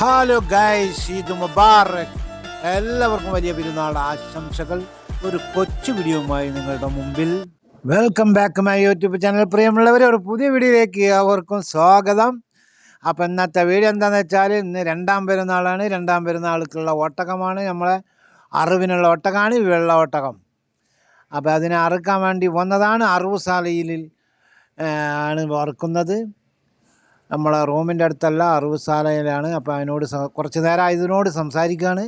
Hello guys Eid Mubarak. എല്ലാവർക്കും വലിയ പെരുന്നാൾ ആശംസകൾ. ഒരു കൊച്ചു വീഡിയോയുമായി നിങ്ങളുടെ മുമ്പിൽ. Welcome back my YouTube channel പ്രിയമുള്ളവരെ ഒരു പുതിയ വീഡിയോയിലേക്ക് അവർക്കും സ്വാഗതം. അപ്പം ഇന്നത്തെ വീഡിയോ എന്താണെന്ന് വെച്ചാൽ ഇന്ന് രണ്ടാം പെരുന്നാളാണ്. രണ്ടാം പെരുന്നാൾക്കുള്ള ഒട്ടകമാണ്. നമ്മളെ അറിവിനുള്ള ഒട്ടകമാണ് വെള്ള ഒട്ടകം. അപ്പോൾ അതിനെ അറുക്കാൻ വേണ്ടി വന്നതാണ് അറിവുശാലയിൽ ആണ് വറുക്കുന്നത്. നമ്മളെ റൂമിന്റെ അടുത്തല്ല അറിവുശാലയിലാണ്. അപ്പോൾ അവനോട് കുറച്ച് നേരം ഇതിനോട് സംസാരിക്കുകയാണ്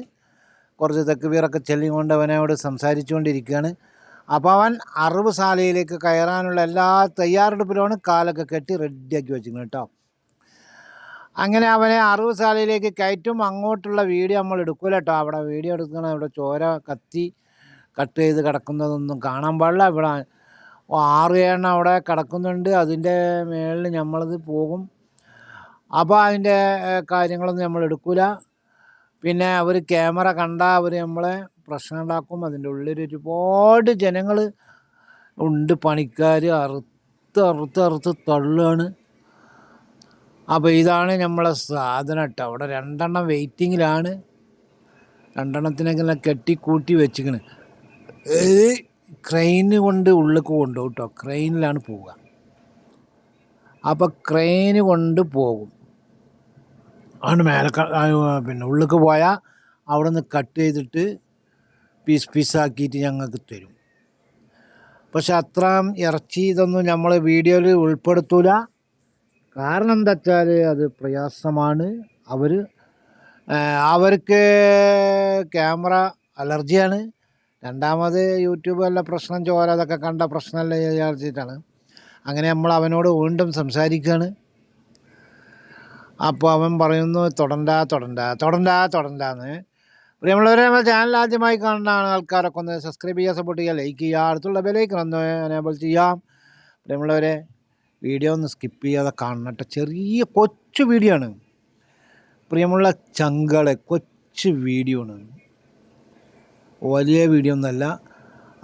കുറച്ച് തെക്ക് വീറൊക്കെ ചെല്ലിക്കൊണ്ട് അവനോട് സംസാരിച്ചുകൊണ്ടിരിക്കുകയാണ് അപ്പോൾ അവൻ അറിവുശാലയിലേക്ക് കയറാനുള്ള എല്ലാ തയ്യാറെടുപ്പിലുമാണ് കാലൊക്കെ കെട്ടി റെഡിയാക്കി വെച്ചിരിക്കുന്നത് കേട്ടോ. അങ്ങനെ അവനെ അറിവുശാലയിലേക്ക് കയറ്റും. അങ്ങോട്ടുള്ള വീഡിയോ നമ്മൾ എടുക്കില്ല കേട്ടോ. അവിടെ വീഡിയോ എടുക്കണം ഇവിടെ ചോര കത്തി കട്ട് ചെയ്ത് കിടക്കുന്നതൊന്നും കാണാൻ പാടില്ല. ഇവിടെ ആറ് എണ്ണം അവിടെ കിടക്കുന്നുണ്ട്. അതിന്റെ മേളിൽ നമ്മളത് പോകും. അപ്പോൾ അതിന്റെ കാര്യങ്ങളൊന്നും നമ്മൾ എടുക്കില്ല പിന്നെ അവർ ക്യാമറ കണ്ടാൽ അവർ നമ്മളെ പ്രശ്നം ഉണ്ടാക്കും. അതിന്റെ ഉള്ളിൽ ഒരുപാട് ജനങ്ങൾ ഉണ്ട്. പണിക്കാർ അറുത്ത് അറുത്ത് അറുത്ത് തള്ളുകയാണ് അപ്പോൾ ഇതാണ് നമ്മളെ സാധനം കേട്ടോ. അവിടെ രണ്ടെണ്ണം വെയിറ്റിങ്ങിലാണ്. രണ്ടെണ്ണത്തിനൊക്കെ കെട്ടിക്കൂട്ടി കെട്ടി കൂട്ടി വെച്ചിക്കണ് ക്രെയിന് കൊണ്ട് ഉള്ളിലേക്ക് കൊണ്ടുപോകും കേട്ടോ. ക്രെയിനിലാണ് പോവുക. അപ്പോൾ ക്രെയിന് കൊണ്ട് പോകും. ആണ് മേലെ പിന്നെ ഉള്ളിലേക്ക് പോയാൽ അവിടെ നിന്ന് കട്ട് ചെയ്തിട്ട് പീസ് പീസാക്കിയിട്ട് ഞങ്ങൾക്ക് തരും. പക്ഷെ അത്രയും ഇറച്ചി ഇതൊന്നും നമ്മൾ വീഡിയോയിൽ ഉൾപ്പെടുത്തൂല. കാരണം എന്താ വെച്ചാൽ അത് പ്രയാസമാണ്. അവർ അവർക്ക് ക്യാമറ അലർജിയാണ്. രണ്ടാമത് യൂട്യൂബ് വല്ല പ്രശ്നം ചോര അതൊക്കെ കണ്ട പ്രശ്നമല്ല വിചാരിച്ചിട്ടാണ്. അങ്ങനെ നമ്മൾ അവനോട് വീണ്ടും സംസാരിക്കുകയാണ് അപ്പോൾ അവൻ പറയുന്നു തൊടണ്ട തൊടണ്ട തൊടണ്ട തൊടണ്ടാന്ന്. പ്രിയമുള്ളവരെ നമ്മുടെ ചാനൽ ആദ്യമായി കാണുന്ന ആൾക്കാരൊക്കെ ഒന്ന് സബ്സ്ക്രൈബ് ചെയ്യുക സപ്പോർട്ട് ചെയ്യുക ലൈക്ക് ചെയ്യുക അടുത്തുള്ള ബെലൈക്കൺ ഒന്ന് എനേബിൾ ചെയ്യാം പ്രിയമുള്ളവരെ വീഡിയോ ഒന്ന് സ്കിപ്പ് ചെയ്യാതെ കാണണം ചെറിയ കൊച്ചു വീഡിയോ ആണ്. പ്രിയമുള്ള ചങ്കളെ കൊച്ചു വീഡിയോ ആണ്. വലിയ വീഡിയോ ഒന്നല്ല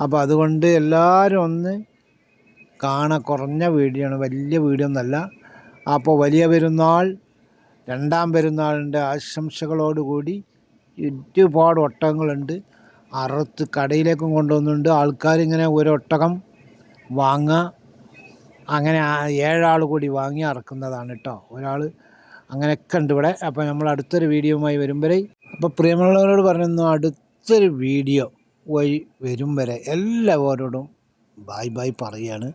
അപ്പോൾ അതുകൊണ്ട് എല്ലാവരും ഒന്ന് കാണാൻ കുറഞ്ഞ വീഡിയോ ആണ്. വലിയ വീഡിയോ ഒന്നല്ല അപ്പോൾ വലിയ പെരുന്നാൾ രണ്ടാം പെരുന്നാളിന്റെ ആശംസകളോടുകൂടി ഒരുപാട് ഒട്ടകങ്ങളുണ്ട്. അറുത്ത് കടയിലേക്കും കൊണ്ടുവന്നുണ്ട് ആൾക്കാരിങ്ങനെ ഒരൊട്ടകം വാങ്ങുക. അങ്ങനെ ഏഴാൾ കൂടി വാങ്ങി അറക്കുന്നതാണ് കേട്ടോ. ഒരാൾ അങ്ങനെയൊക്കെ ഉണ്ട് ഇവിടെ. അപ്പോൾ നമ്മൾ അടുത്തൊരു വീഡിയോയുമായി വരും വരെ. അപ്പോൾ പ്രിയമുള്ളവരോട് പറയുന്നു അടുത്തൊരു വീഡിയോ വഴി വരും വരെ. എല്ലാവരോടും ബായ് ബായ് പറയുകയാണ്.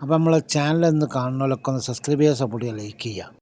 അപ്പോൾ നമ്മളെ ചാനൽ ഒന്ന് കാണുന്നവരൊക്കെ ഒന്ന് സബ്സ്ക്രൈബ് ചെയ്യുക സപ്പോർട്ട് ചെയ്യുക ലൈക്ക് ചെയ്യുക.